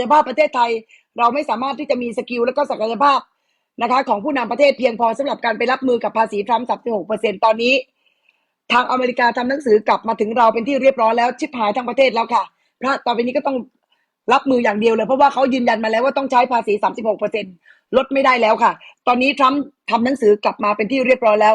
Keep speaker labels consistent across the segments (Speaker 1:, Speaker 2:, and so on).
Speaker 1: ยภาพประเทศไทย เราไม่สามารถที่จะมีสกิลและก็ศักยภาพนะคะ ของผู้นำประเทศเพียงพอสำหรับการไปรับมือกับภาษีทรัมป์36%ตอนนี้ ทางอเมริกาทำหนังสือกลับมาถึงเราเป็นที่เรียบร้อยแล้วชิบหายทั้งประเทศแล้วค่ะเพราะต่อไปนี้ก็ต้องรับมืออย่างเดียวเลย เพราะว่าเขายืนยันมาแล้วว่าต้องใช้ภาษี 36%ลดไม่ได้แล้วค่ะ ตอนนี้ทรัมป์ทำหนังสือกลับมาเป็นที่เรียบร้อยแล้ว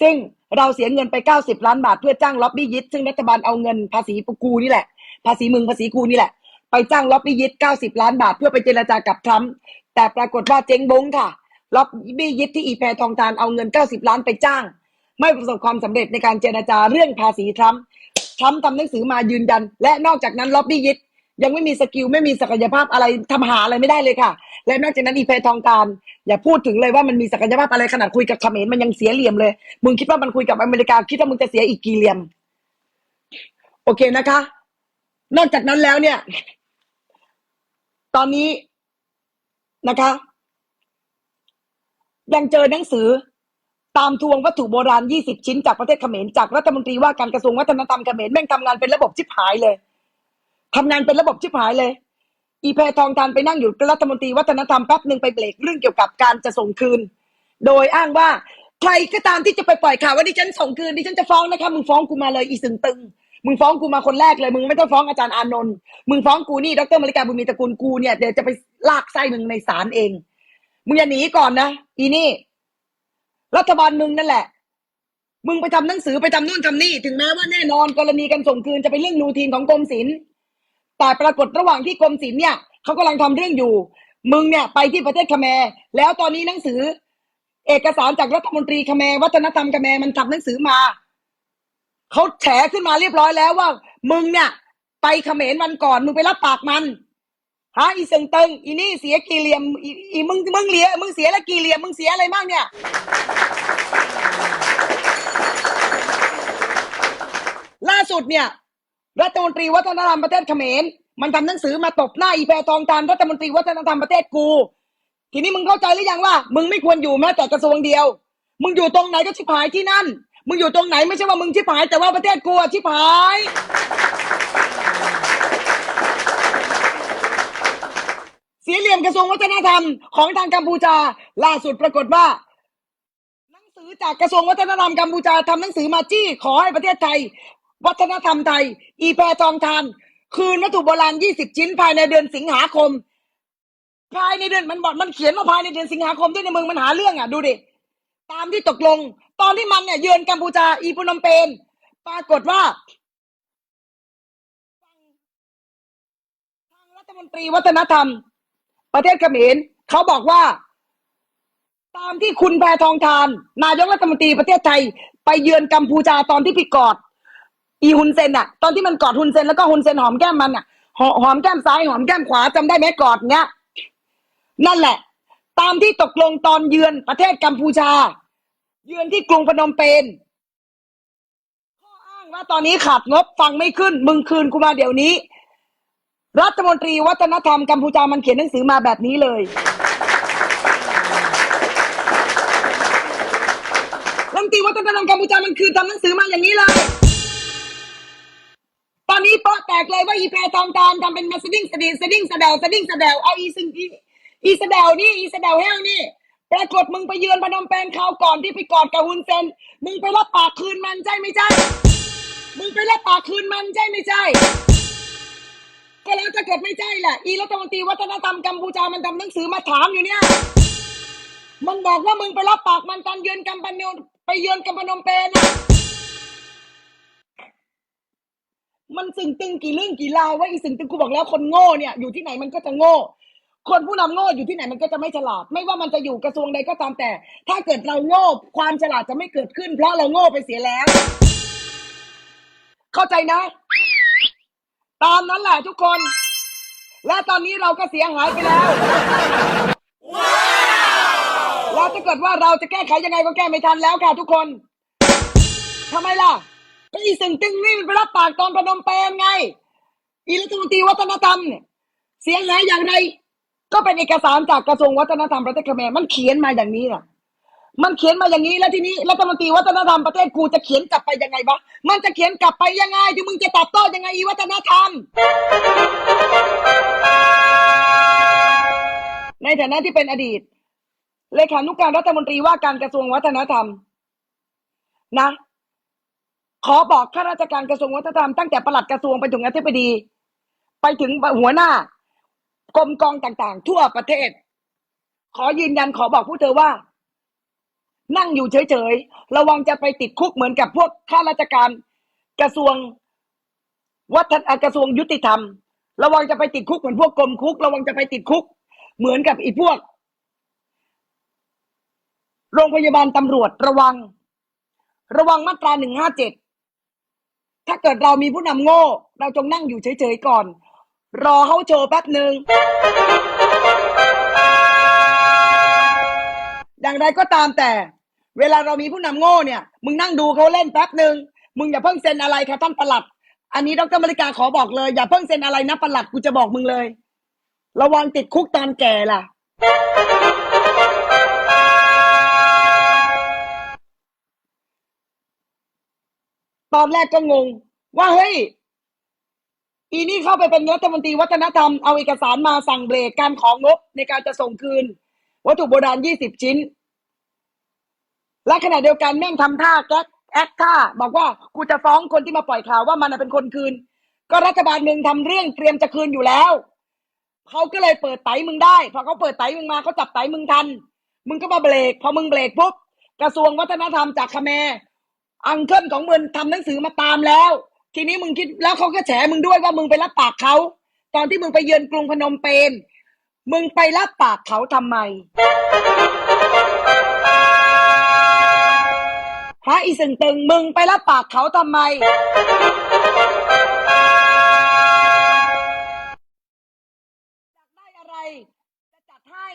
Speaker 1: ซึ่งเราเสียเงินไป 90 ล้านบาทเพื่อจ้างล็อบบี้ยิตซึ่งรัฐบาลเอาเงินภาษีกูนี่แหละ ภาษีมึงภาษีกูนี่แหละ ไปจ้างล็อบบี้ยิต90ล้านบาท เพื่อไปเจรจากับทรัมป์แต่ปรากฏว่าเจ๊งบงค่ะล็อบบี้ยิตที่อีแพรทองทานเอาเงิน90ล้านไปจ้าง ไม่ประสบความสำเร็จในการเจรจาเรื่องภาษีทรัมป์ทรัมป์ทำหนังสือมายืนยัน และนอกจากนั้นล็อบบี้ยิตยังไม่มีสกิลไม่มีศักยภาพอะไรทำหาอะไรไม่ได้เลยค่ะ และนอกจากนั้นอีแพรทองทานอย่าพูดถึงเลยว่ามันมีศักยภาพอะไรขนาดคุยกับเขมรมันยังเสียเหลี่ยมเลย มึงคิดว่ามันคุยกับอเมริกาคิดว่ามึงจะเสียอีกกี่เหลี่ยม โอเคนะคะ นอกจากนั้นแล้วเนี่ย ตอนนี้นะคะ ยังเจอหนังสือตามทวงวัตถุโบราณ 20 ชิ้นจากประเทศเขมรจากรัฐมนตรีว่าการกระทรวงวัฒนธรรมเขมรแม่งทำงานเป็นระบบชิบหายเลยทำงานเป็นระบบชิบหายเลย อีแพรทองทานไปนั่งอยู่กับรัฐมนตรีวัฒนธรรมแป๊บหนึ่งไปเบรกเรื่องเกี่ยวกับการจะส่งคืน โดยอ้างว่าใครก็ตามที่จะไปปล่อยข่าวว่าดิฉันส่งคืนดิฉันจะฟ้องนะคะมึงฟ้องกูมาเลยอีสึงตึง มึงฟ้องกูมาคนแรกเลย มึงไม่ต้องฟ้องอาจารย์อานนท์มึงฟ้องกูนี่ดรมาริกาบุญมีตระกูลกูเนี่ยเดี๋ยวจะไปลากไส้มึงในศาลเอง มึงอย่าหนีก่อนนะอีนี่ รัฐบาลมึงนั่นแหละ มึงไปทำหนังสือไปทำนู่นทำนี่ ถึงแม้ว่าแน่นอนกรณีการส่งคืนจะเป็นเรื่องรูทีนของกรมศิลป์แต่ปรากฏระหว่างที่กรมศิลป์เนี่ยเขากำลังทำเรื่องอยู่ มึงเนี่ยไปที่ประเทศคแมร์แล้วตอนนี้หนังสือ เอกสารจากรัฐมนตรีคแมร์วัฒนธรรมคแมร์มันทำหนังสือมา เขาแฉขึ้นมาเรียบร้อยแล้วว่า มึงเนี่ย ไปเขมรวันก่อน มึงไปรับปากมันฮะอีเซิงเติงอีนี่เสียกี่เหลี่ยมอีอีมึงมึงเหลียมึงเสียละกี่เหลี่ยมมึงเสียอะไรบ้างเนี่ย ล่าสุดเนี่ยรัฐมนตรีวัฒนธรรมประเทศเขมรมันทำหนังสือมาตบหน้าอีแพรทองทานรัฐมนตรีวัฒนธรรมประเทศกู ทีนี้มึงเข้าใจหรือยังว่า มึงไม่ควรอยู่แม้แต่กระทรวงเดียว มึงอยู่ตรงไหนก็ชิบหายที่นั่น มึงอยู่ตรงไหนไม่ใช่ว่ามึงชิบหาย แต่ว่าประเทศกูอะชิบหาย เสียเหลี่ยมกระทรวงวัฒนธรรมของทางกัมพูชาล่าสุดปรากฏว่า หนังสือจากกระทรวงวัฒนธรรมกัมพูชาทำหนังสือมาจี้ขอให้ประเทศไทย วัฒนธรรมไทย อีแพรทองทาน คืนวัตถุโบราณ 20 ชิ้นภายในเดือนสิงหาคม ภายในเดือนมันบอกมันเขียนมาภายในเดือนสิงหาคมด้วยในมึงมันหาเรื่องอะดูดิตามที่ตกลง ตอนที่มันเนี่ยเยือนกัมพูชาอีพุนมเปญปรากฏว่าทางรัฐมนตรีวัฒนธรรม ประเทศเขมรเขาบอกว่า ตามที่คุณแพทองทาน นายกรัฐมนตรีประเทศไทย ไปเยือนกัมพูชาตอนที่พี่กอด อีฮุนเซนอะตอนที่มันกอดฮุนเซนแล้วก็ฮุนเซนหอมแก้มมันอะหอมแก้มซ้ายหอมแก้มขวาจำได้ไหมกอดเนี้ยนั่นแหละ ตามที่ตกลงตอนเยือนประเทศกัมพูชา ยืนที่กรุงพนมเปญข้ออ้างว่าตอนนี้ขาดงบฟังไม่ขึ้น มึงคืนกูมาเดี๋ยวนี้ รัฐมนตรีวัฒนธรรมกัมพูชามันเขียนหนังสือมาแบบนี้เลย รัฐมนตรีวัฒนธรรมกัมพูชามันคือทำหนังสือมาอย่างนี้เลย ตอนนี้โป๊ะแตกเลยว่าอีแพรทองตามทำเป็นมาสดิ้งสดีสดิ้งสะเดวสดิ้งสะเดวเอาอีซึ่งอีอีสะเดวนี่อีสะเดวแห้วนี่ ปรากฏมึงไปเยือนพนมเปญคราวก่อนที่ไปกอดกับฮุนเซน มึงไปรับปากคืนมันใช่ไม่ใช่ มึงไปรับปากคืนมันใช่ไม่ใช่ ก็แล้วถ้าเกิดไม่ใช่แหละ อีรัฐมนตรีวัฒนธรรมกัมพูชามันทำหนังสือมาถามอยู่เนี่ย มันบอกว่ามึงไปรับปากมันตอนเยือนกัมปนมไปเยือนกัมปนมเปญนะมันสึงตึงกี่เรื่องกี่ราวว่าอีสึงตึงกูบอกแล้วคนโง่เนี่ยอยู่ที่ไหนมันก็จะโง่ คนผู้นำโง่อยู่ที่ไหนมันก็จะไม่ฉลาด ไม่ว่ามันจะอยู่กระทรวงใดก็ตามแต่ ถ้าเกิดเราโง่ความฉลาดจะไม่เกิดขึ้น เพราะเราโง่ไปเสียแล้ว เข้าใจนะ ตามนั้นแหละทุกคน และตอนนี้เราก็เสียหายไปแล้วแล้วถ้าเกิดว่าเราจะแก้ไขยังไงก็แก้ไม่ทันแล้วค่ะทุกคนทำไมล่ะก็อีสึงตึงนี่มันไปรับปากตอนพนมเปญไง อีรัฐมนตรีวัฒนธรรมเนี่ยเสียหายอย่างไร ก็เป็นเอกสารจากกระทรวงวัฒนธรรมประเทศเขมรมันเขียนมาอย่างนี้น่ะ มันเขียนมาอย่างนี้แล้วทีนี้รัฐมนตรีวัฒนธรรมประเทศกูจะเขียนกลับไปยังไงวะมันจะเขียนกลับไปยังไงที่มึงจะตอบโต้ยังไงอีวัฒนธรรม ในฐานะที่เป็นอดีตเลขานุการรัฐมนตรีว่าการกระทรวงวัฒนธรรม นะ ขอบอกข้าราชการกระทรวงวัฒนธรรมตั้งแต่ประหลัดกระทรวงไปถึงอธิบดี ไปถึงหัวหน้า กรมกองต่างๆ ทั่วประเทศ ขอยืนยันขอบอกผู้เธอว่า นั่งอยู่เฉยๆ ระวังจะไปติดคุกเหมือนกับพวกข้าราชการกระทรวงวัฒนกระทรวงยุติธรรม ระวังจะไปติดคุกเหมือนพวกกรมคุก ระวังจะไปติดคุก เหมือนกับอีพวก โรงพยาบาลตำรวจระวัง ระวังมาตราหนึ่งห้าเจ็ดถ้าเกิดเรามีผู้นำโง่ เราจงนั่งอยู่เฉยๆก่อน รอเขาโชว์แป๊บหนึ่งอย่างไรก็ตามแต่ เวลาเรามีผู้นำโง่เนี่ย มึงนั่งดูเขาเล่นแป๊บหนึ่งมึงอย่าเพิ่งเซ็นอะไรค่ะท่านประหลัด อันนี้ดรมริกาขอบอกเลย อย่าเพิ่งเซ็นอะไรนะประหลัดกูจะบอกมึงเลย ระวังติดคุกตอนแก่ล่ะ ตอนแรกก็งง ว่าเฮ้ย อีนี่เข้าไปเป็นรัฐมนตรีวัฒนธรรม เอาเอกสารมาสั่งเบรกการของงบในการจะส่งคืน วัตถุโบราณยี่สิบชิ้น และขณะเดียวกันแม่งทำท่าแก๊กแอคท่าบอกว่ากูจะฟ้องคนที่มาปล่อยข่าวว่ามันเป็นคนคืน ก็รัฐบาลหนึ่งทำเรื่องเตรียมจะคืนอยู่แล้วเขาก็เลยเปิดไตมึงได้ พอเขาเปิดไตมึงมาเขาจับไตมึงทัน มึงก็มาเบรก พอมึงเบรกปุ๊บกระทรวงวัฒนธรรมจากคแมอังเคิลของมึงทำหนังสือมาตามแล้ว ทีนี้มึงคิดแล้วเขาก็แฉมึงด้วยว่ามึงไปรับปากเขาตอนที่มึงไปเยือนกรุงพนมเปญมึงไปรับปากเขาทำไมฮะอีสึงตึงมึงไปรับปากเขาทำไม อยากได้อะไร จะจัดให้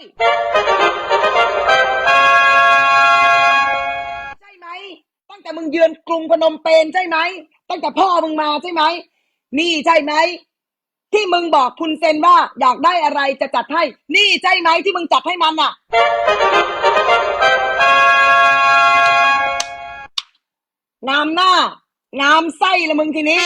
Speaker 1: ใช่ไหม ตั้งแต่มึงเยือนกรุงพนมเปญใช่ไหม ตั้งแต่พ่อมึงมาใช่ไหมนี่ใช่ไหมที่มึงบอกคุณเซนว่าอยากได้อะไรจะจัดให้ นี่ใช่ไหมที่มึงจัดให้มันอะ งามหน้างามไส้ละมึงทีนี้